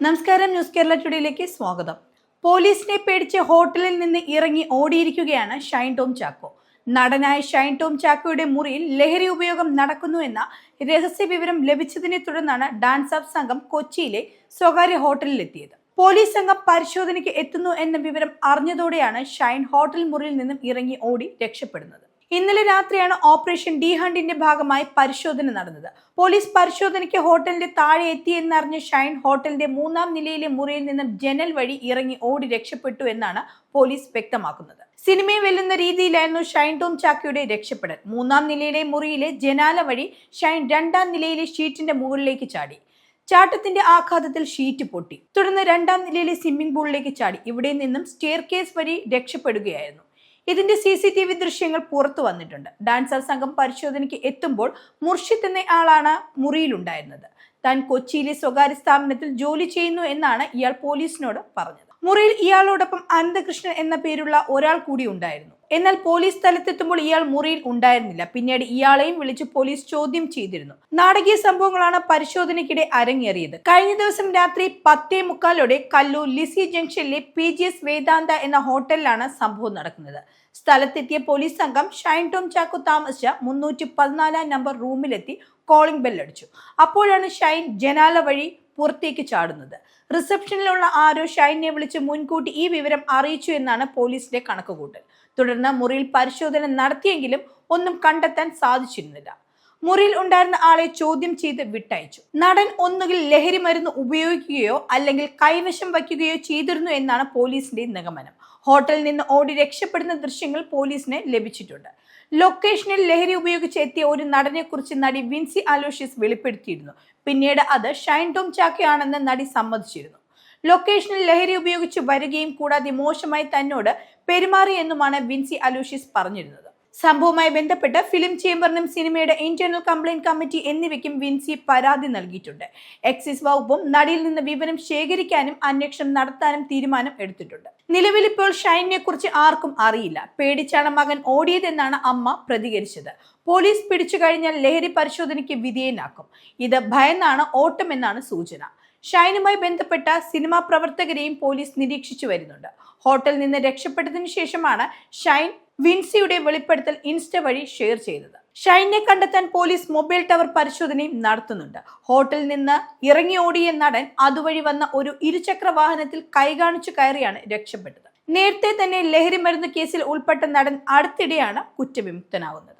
നമസ്കാരം ന്യൂസ് കേരള ടുഡേയിലേക്ക് സ്വാഗതം. പോലീസിനെ പേടിച്ച് ഹോട്ടലിൽ നിന്ന് ഇറങ്ങി ഓടിയിരിക്കുകയാണ് ഷൈൻ ടോം ചാക്കോ. നടനായ ഷൈൻ ടോം ചാക്കോയുടെ മുറിയിൽ ലഹരി ഉപയോഗം നടക്കുന്നു എന്ന രഹസ്യ വിവരം ലഭിച്ചതിനെ തുടർന്നാണ് ഡാൻസ് അപ്പ് സംഘം കൊച്ചിയിലെ സ്വകാര്യ ഹോട്ടലിലെത്തിയത് പോലീസ് സംഘം പരിശോധനയ്ക്ക് എത്തുന്നു എന്ന വിവരം അറിഞ്ഞതോടെയാണ് ഷൈൻ ഹോട്ടൽ മുറിയിൽ നിന്നും ഇറങ്ങി ഓടി രക്ഷപ്പെടുന്നത്. ഇന്നലെ രാത്രിയാണ് ഓപ്പറേഷൻ ഡി ഹണ്ടിന്റെ ഭാഗമായി പരിശോധന നടന്നത്. പോലീസ് പരിശോധനയ്ക്ക് ഹോട്ടലിന്റെ താഴെ എത്തിയെന്നറിഞ്ഞ ഷൈൻ ഹോട്ടലിന്റെ മൂന്നാം നിലയിലെ മുറിയിൽ നിന്നും ജനൽ വഴി ഇറങ്ങി ഓടി രക്ഷപ്പെട്ടു എന്നാണ് പോലീസ് വ്യക്തമാക്കുന്നത്. സിനിമയെ വെല്ലുന്ന രീതിയിലായിരുന്നു ഷൈൻ ടോം ചാക്കയുടെ രക്ഷപ്പെടൽ. മൂന്നാം നിലയിലെ മുറിയിലെ ജനാല വഴി ഷൈൻ രണ്ടാം നിലയിലെ ഷീറ്റിന്റെ മുകളിലേക്ക് ചാടി. ചാട്ടത്തിന്റെ ആഘാതത്തിൽ ഷീറ്റ് പൊട്ടി. തുടർന്ന് രണ്ടാം നിലയിലെ സ്വിമ്മിംഗ് പൂളിലേക്ക് ചാടി. ഇവിടെ നിന്നും സ്റ്റെയർ കേസ് വഴി രക്ഷപ്പെടുകയായിരുന്നു. ഇതിന്റെ സി സി ടി വി ദൃശ്യങ്ങൾ പുറത്തു വന്നിട്ടുണ്ട്. ഡാൻസർ സംഘം പരിശോധനയ്ക്ക് എത്തുമ്പോൾ മുർഷിദ് എന്ന ആളാണ് മുറിയിലുണ്ടായിരുന്നത്. താൻ കൊച്ചിയിലെ സ്വകാര്യ സ്ഥാപനത്തിൽ ജോലി ചെയ്യുന്നു എന്നാണ് ഇയാൾ പോലീസിനോട് പറഞ്ഞത്. മുറിയിൽ ഇയാളോടൊപ്പം അനന്തകൃഷ്ണൻ എന്ന പേരുള്ള ഒരാൾ കൂടി ഉണ്ടായിരുന്നു. എന്നാൽ പോലീസ് സ്ഥലത്തെത്തുമ്പോൾ ഇയാൾ മുറിയിൽ ഉണ്ടായിരുന്നില്ല. പിന്നീട് ഇയാളെയും വിളിച്ച് പോലീസ് ചോദ്യം ചെയ്തിരുന്നു. നാടകീയ സംഭവങ്ങളാണ് പരിശോധനയ്ക്കിടെ അരങ്ങേറിയത്. കഴിഞ്ഞ ദിവസം രാത്രി പത്തേ മുക്കാലോടെ കല്ലൂർ ലിസി ജംഗ്ഷനിലെ പി ജി എസ് വേദാന്ത എന്ന ഹോട്ടലിലാണ് സംഭവം നടക്കുന്നത്. സ്ഥലത്തെത്തിയ പോലീസ് സംഘം ഷൈൻ ടോം ചാക്കോ താമസിച്ച മുന്നൂറ്റി പതിനാലാം നമ്പർ റൂമിലെത്തി കോളിംഗ് ബെല്ലടിച്ചു. അപ്പോഴാണ് ഷൈൻ ജനാല വഴി പുറത്തേക്ക് ചാടുന്നത്. റിസപ്ഷനിലുള്ള ആരോ ഷൈനെ വിളിച്ച് മുൻകൂട്ടി ഈ വിവരം അറിയിച്ചു എന്നാണ് പോലീസിന്റെ കണക്കുകൂട്ടൽ. തുടർന്ന് മുറിയിൽ പരിശോധന നടത്തിയെങ്കിലും ഒന്നും കണ്ടെത്താൻ സാധിച്ചിരുന്നില്ല. മുറിയിൽ ഉണ്ടായിരുന്ന ആളെ ചോദ്യം ചെയ്ത് വിട്ടയച്ചു. നടൻ ഒന്നുകിൽ ലഹരി മരുന്ന് ഉപയോഗിക്കുകയോ അല്ലെങ്കിൽ കൈവശം വയ്ക്കുകയോ ചെയ്തിരുന്നു എന്നാണ് പോലീസിന്റെ നിഗമനം. ഹോട്ടലിൽ നിന്ന് ഓടി രക്ഷപ്പെടുന്ന ദൃശ്യങ്ങൾ പോലീസിന് ലഭിച്ചിട്ടുണ്ട്. ലൊക്കേഷനിൽ ലഹരി ഉപയോഗിച്ച് എത്തിയ ഒരു നടനെ കുറിച്ച് നടി വിൻസി അലോഷ്യസ് വെളിപ്പെടുത്തിയിരുന്നു. പിന്നീട് അത് ഷൈൻ ടോം ചാക്കയാണെന്ന് നടി സമ്മതിച്ചിരുന്നു. ലൊക്കേഷനിൽ ലഹരി ഉപയോഗിച്ച് വരികയും കൂടാതെ മോശമായി തന്നോട് പെരുമാറിയെന്നുമാണ് വിൻസി അലോഷ്യസ് പറഞ്ഞിരുന്നത്. സംഭവവുമായി ബന്ധപ്പെട്ട് ഫിലിം ചേംബറിനും സിനിമയുടെ ഇന്റേണൽ കംപ്ലയിന്റ് കമ്മിറ്റി എന്നിവയ്ക്കും വിൻസി പരാതി നൽകിയിട്ടുണ്ട്. എക്സിസ് വകുപ്പും നടിയിൽ നിന്ന് വിവരം ശേഖരിക്കാനും അന്വേഷണം നടത്താനും തീരുമാനം എടുത്തിട്ടുണ്ട്. നിലവിൽ ഇപ്പോൾ ഷൈനിനെ കുറിച്ച് ആർക്കും അറിയില്ല. പേടിച്ചാണ് മകൻ ഓടിയതെന്നാണ് അമ്മ പ്രതികരിച്ചത്. പോലീസ് പിടിച്ചു കഴിഞ്ഞാൽ ലഹരി പരിശോധനയ്ക്ക് വിധേയനാക്കും. ഇത് ഭയന്നാണ് ഓട്ടമെന്നാണ് സൂചന. ഷൈനുമായി ബന്ധപ്പെട്ട സിനിമാ പ്രവർത്തകരെയും പോലീസ് നിരീക്ഷിച്ചു വരുന്നുണ്ട്. ഹോട്ടലിൽ നിന്ന് രക്ഷപ്പെട്ടതിനു ശേഷമാണ് ഷൈൻ വിൻസിയുടെ വെളിപ്പെടുത്തൽ ഇൻസ്റ്റ വഴി ഷെയർ ചെയ്തത്. ഷൈനെ കണ്ടെത്താൻ പോലീസ് മൊബൈൽ ടവർ പരിശോധനയും നടത്തുന്നുണ്ട്. ഹോട്ടലിൽ നിന്ന് ഇറങ്ങിയോടിയ നടൻ അതുവഴി വന്ന ഒരു ഇരുചക്ര വാഹനത്തിൽ കൈകാണിച്ചു കയറിയാണ് രക്ഷപ്പെട്ടത്. നേരത്തെ തന്നെ ലഹരി മരുന്ന് കേസിൽ ഉൾപ്പെട്ട നടൻ അടുത്തിടെയാണ് കുറ്റവിമുക്തനാവുന്നത്.